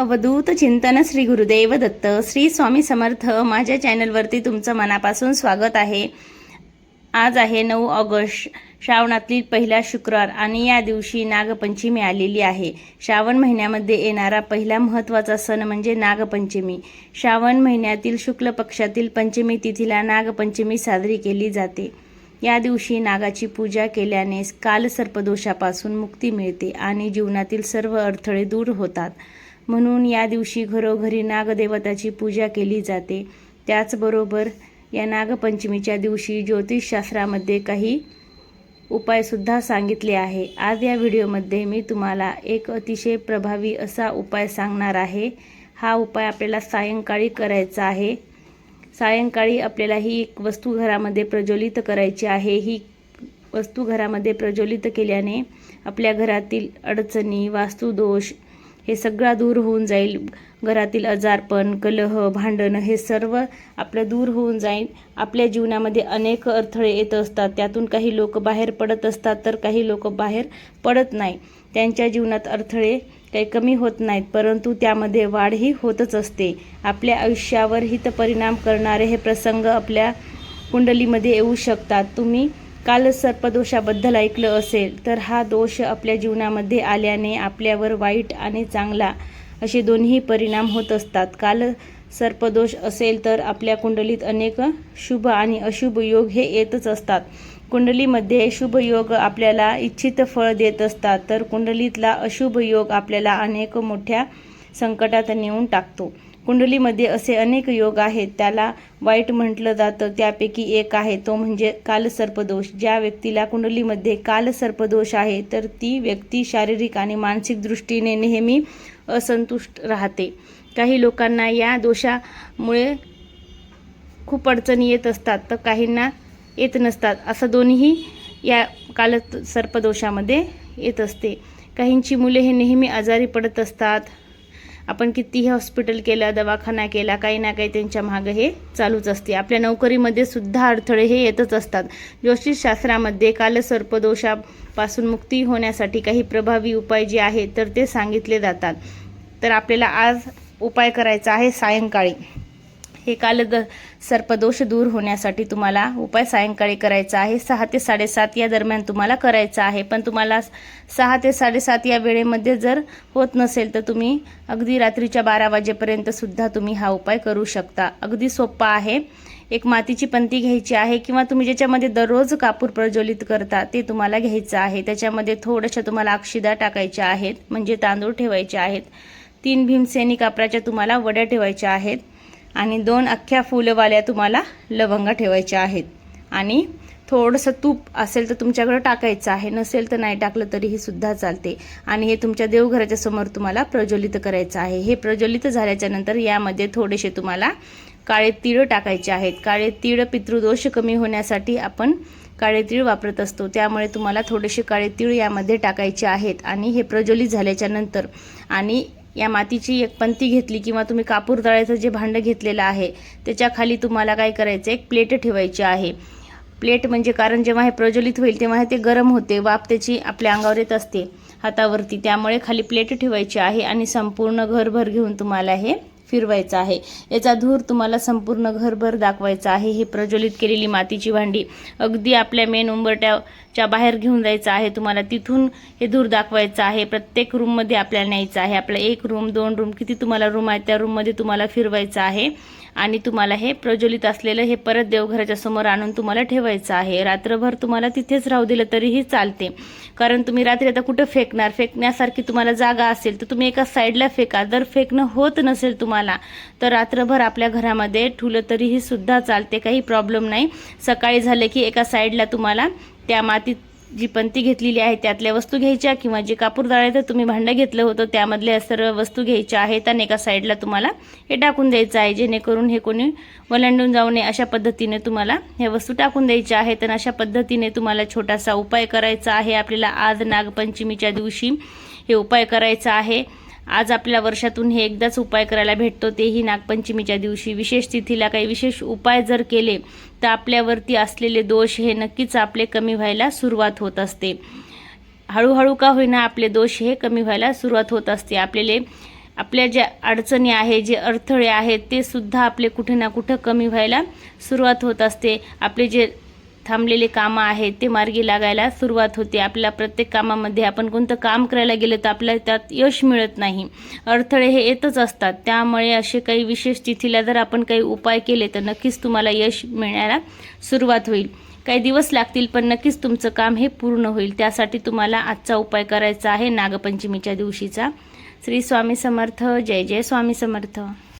अवधूत चिंतन श्री गुरुदेव दत्त. श्री स्वामी समर्थ माझ्या चॅनलवरती तुमचं मनापासून स्वागत आहे. आज आहे नऊ ऑगस्ट श्रावणातील पहिला शुक्रवार आणि या दिवशी नागपंचमी आलेली आहे. श्रावण महिन्यामध्ये येणारा पहिला महत्त्वाचा सण म्हणजे नागपंचमी. श्रावण महिन्यातील शुक्ल पक्षातील पंचमी तिथीला नागपंचमी साजरी केली जाते. या दिवशी नागाची पूजा केल्याने कालसर्पदोषापासून मुक्ती मिळते आणि जीवनातील सर्व अडथळे दूर होतात. म्हणून या दिवशी घरोघरी नागदेवताची पूजा केली जाते. त्याचबरोबर या नागपंचमीच्या दिवशी ज्योतिषशास्त्रामध्ये काही उपायसुद्धा सांगितले आहे. आज या व्हिडिओमध्ये मी तुम्हाला एक अतिशय प्रभावी असा उपाय सांगणार आहे. हा उपाय आपल्याला सायंकाळी करायचा आहे. सायंकाळी आपल्याला ही एक वस्तू घरामध्ये प्रज्वलित करायची आहे. ही वस्तू घरामध्ये प्रज्वलित केल्याने आपल्या घरातील अडचणी वास्तुदोष हे सगळा दूर होऊन जाईल. घरातील आजारपण कलह भांडणं हे सर्व आपलं दूर होऊन जाईल. आपल्या जीवनामध्ये अनेक अडथळे येत असतात. त्यातून काही लोक बाहेर पडत असतात तर काही लोक बाहेर पडत नाही. त्यांच्या जीवनात अडथळे काही कमी होत नाहीत परंतु त्यामध्ये वाढही होतच असते. आपल्या आयुष्यावर हित परिणाम करणारे हे प्रसंग आपल्या कुंडलीमध्ये येऊ शकतात. तुम्ही काल सर्पदोषाबद्दल ऐकलं असेल तर हा दोष आपल्या जीवनामध्ये आल्याने आपल्यावर वाईट आणि चांगला असे दोन्ही परिणाम होत असतात. काल सर्पदोष असेल तर आपल्या कुंडलीत अनेक शुभ आणि अशुभ योग हे येतच असतात. कुंडलीमध्ये शुभ योग आपल्याला इच्छित फळ देत असतात तर कुंडलीतला अशुभ योग आपल्याला अनेक मोठ्या संकटात नेऊन टाकतो. कुंडलीमध्ये असे अनेक योग आहेत. त्याला वाईट म्हटलं जातं. त्यापैकी एक आहे तो म्हणजे कालसर्पदोष. ज्या व्यक्तीला कुंडलीमध्ये कालसर्पदोष आहे तर ती व्यक्ती शारीरिक आणि मानसिक दृष्टीने नेहमी असंतुष्ट राहते. काही लोकांना या दोषामुळे खूप अडचणी येत असतात तर काहींना येत नसतात. असं दोन्ही या काल सर्पदोषामध्ये येत असते. काहींची मुले हे नेहमी आजारी पडत असतात. आपण कितीही हॉस्पिटल केलं दवाखाना केला काही ना काही त्यांच्या मागं हे चालूच असते. आपल्या नोकरीमध्ये सुद्धा अडथळे हे येतच असतात. ज्योतिषशास्त्रामध्ये कालसर्पदोषापासून मुक्ती होण्यासाठी काही प्रभावी उपाय जे आहेत तर ते सांगितले जातात. तर आपल्याला आज उपाय करायचा आहे सायंकाळी. हे काल सर्पदोष दूर होण्यासाठी तुम्हाला उपाय सायंकाळी करायचा आहे. सहा ते साडेसात या दरम्यान तुम्हाला करायचा आहे. पण तुम्हाला सहा ते साडेसात या वेळेमध्ये जर होत नसेल तर तुम्ही अगदी रात्रीच्या बारा वाजेपर्यंत सुद्धा तुम्ही हा उपाय करू शकता. अगदी सोपा आहे. एक मातीची पंती घ्यायची आहे किंवा तुम्ही ज्याच्यामध्ये दररोज कापूर प्रज्वलित करता ते तुम्हाला घ्यायचं आहे. त्याच्यामध्ये थोड्याशा तुम्हाला अक्षिदा टाकायच्या आहेत म्हणजे तांदूळ ठेवायचे आहेत तीन भीमसेनी कापराच्या तुम्हाला वड्या ठेवायच्या आहेत आणि दोन अख्ख्या फुलवाल्या तुम्हाला लवंगा ठेवायच्या आहेत. आणि थोडंसं तूप असेल तर तुमच्याकडं टाकायचं आहे. नसेल तर नाही टाकलं तरीही सुद्धा चालते. आणि हे तुमच्या देवघराच्या समोर तुम्हाला प्रज्वलित करायचं आहे. हे प्रज्वलित झाल्याच्यानंतर यामध्ये थोडेसे तुम्हाला काळे तीळ टाकायचे आहेत. काळे तीळ पितृदोष कमी होण्यासाठी आपण काळे तीळ वापरत असतो. त्यामुळे तुम्हाला थोडेसे काळे तीळ यामध्ये टाकायचे आहेत. आणि हे प्रज्वलित झाल्याच्यानंतर आणि या मातीची एक पंती घेतली किंवा तुम्ही कापूर तळायचं जे भांडं घेतलेलं आहे त्याच्याखाली तुम्हाला काय करायचं? एक प्लेट ठेवायची आहे. प्लेट म्हणजे कारण जेव्हा हे प्रज्वलित होईल तेव्हा ते गरम होते वाफ त्याची आपल्या अंगावर येत असते हातावरती. त्यामुळे खाली प्लेट ठेवायची आहे आणि संपूर्ण घरभर घेऊन तुम्हाला हे फिरवायचं आहे. याचा धूर तुम्हाला संपूर्ण घरभर दाखवायचा आहे. ही प्रज्वलित केलेली मातीची भांडी अगदी आपल्या मेन उंबरट्या च्या बाहेर घेऊन जायचं आहे तुम्हाला तिथून हे धूर दाखवायचं आहे प्रत्येक रूममध्ये आपल्याला न्यायचं आहे. आपला एक रूम दोन रूम किती तुम्हाला रूम आहे त्या रूममध्ये तुम्हाला फिरवायचं आहे. आणि तुम्हाला हे प्रज्वलित असलेलं हे परत देवघराच्या समोर आणून तुम्हाला ठेवायचं आहे. रात्रभर तुम्हाला तिथेच राहू दिलं तरीही चालते. कारण तुम्ही रात्री आता कुठं फेकणार? फेकण्यासारखी तुम्हाला जागा असेल तर तुम्ही एका साईडला फेका. जर फेकणं होत नसेल तुम्हाला तर रात्रभर आपल्या घरामध्ये ठुलं तरीही सुद्धा चालते. काही प्रॉब्लेम नाही. सकाळी झाले की एका साईडला तुम्हाला त्या मातीत जी पंती घेतलेली आहे त्यातल्या वस्तू घ्यायच्या किंवा जे कापूर जाळायचं तुम्ही भांडं घेतलं होतं त्यामधल्या सर्व वस्तू घ्यायच्या आहेत आणि एका साईडला तुम्हाला हे टाकून द्यायचं आहे जेणेकरून हे कोणी वलांडून जाऊ नये अशा पद्धतीने तुम्हाला ह्या वस्तू टाकून द्यायच्या आहेत आणि अशा पद्धतीने तुम्हाला छोटासा उपाय करायचा आहे. आपल्याला आज नागपंचमीच्या दिवशी हे उपाय करायचा आहे. आज आपल्या वर्षातून हे एकदाच उपाय करायला भेटतो. तेही नागपंचमीच्या दिवशी. विशेष तिथीला काही विशेष उपाय जर केले तर आपल्यावरती असलेले दोष हे नक्कीच आपले कमी व्हायला सुरुवात होत असते. हळूहळू का होईना आपले दोष हे कमी व्हायला सुरुवात होत असते. आपल्याले आपल्या ज्या अडचणी आहे जे अडथळे आहेत ते सुद्धा आपले कुठे ना कुठं कमी व्हायला सुरुवात होत असते. आपले जे थांबलेले कामं आहेत ते मार्गी लागायला सुरुवात होते. आपल्या प्रत्येक कामामध्ये आपण कोणतं काम करायला गेलं तर आपल्याला त्यात यश मिळत नाही. अडथळे हे येतच असतात. त्यामुळे असे काही विशेष तिथीला जर आपण काही उपाय केले तर नक्कीच तुम्हाला यश मिळायला सुरुवात होईल. काही दिवस लागतील पण नक्कीच तुमचं काम हे पूर्ण होईल. त्यासाठी तुम्हाला आजचा उपाय करायचा आहे नागपंचमीच्या दिवशीचा. श्री स्वामी समर्थ. जय जय स्वामी समर्थ.